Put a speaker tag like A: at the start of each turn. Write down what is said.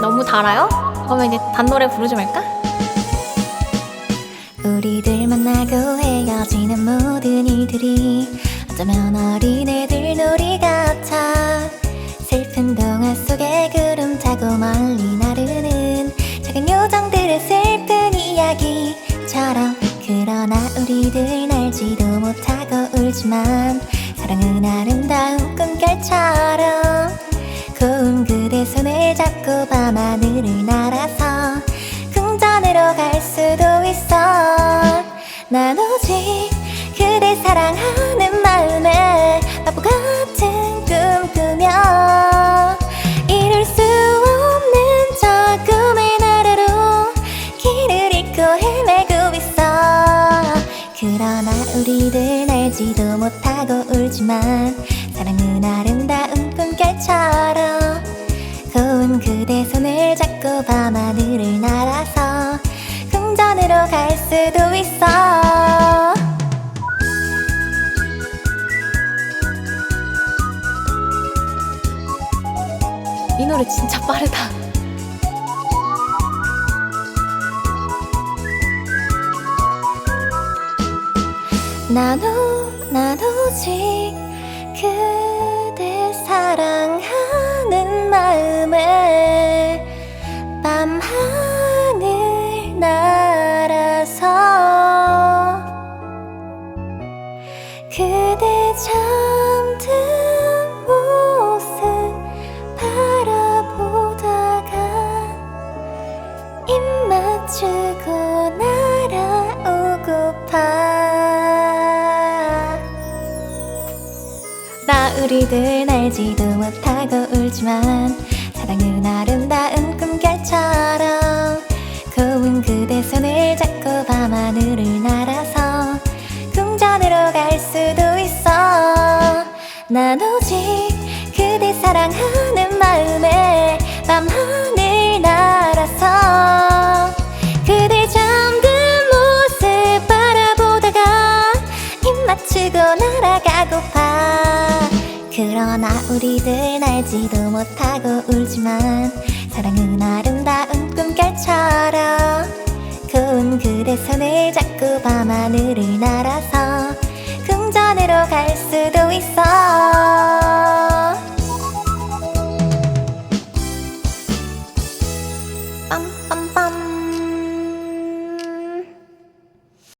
A: 다 알아요? 그러면 이제 단노래 부르지 말까?
B: 우리들 만나고 헤어지는 모든 일들이 어쩌면 어린애들 놀이 같아 슬픈 동화 속에 구름 타고 멀리 나르는 작은 요정들의 슬픈 이야기처럼 그러나 우리들 알지도 못하고 울지만 사랑은 아름다운 꿈결처럼 고운 그대 손을 잡고 밤하늘을 날아서 궁전으로 갈 수도 있어. 난 오직 그대 사랑하는 마음에 바보 같은 꿈 꾸며 이룰 수 없는 저 꿈의 나라로 길을 잃고 헤매고 있어. 그러나 우리들 알지도 못하고 울지만 사랑은 아름다운 꿈결처럼 수도 있어
A: 이 노래 진짜 빠르다.
B: 나도 나도 오 그대 잠든 모습 바라보다가 입 맞추고 날아오고파. 나 우리들 알지도 못하고 울지만 사랑은 아름다운 꿈결처럼 고운 그대 손을 잡고 밤하늘을 날아서 갈 수도 있어. 난 오직 그대 사랑하는 마음에 밤하늘 날아서 그대 잠든 모습 바라보다가 입 맞추고 날아가고파 그러나 우리들 알지도 못하고 울지만 사랑은 아름다운 꿈결처럼 고운 그대 손을 잡고 밤하늘을 날아 do we fall? Bum.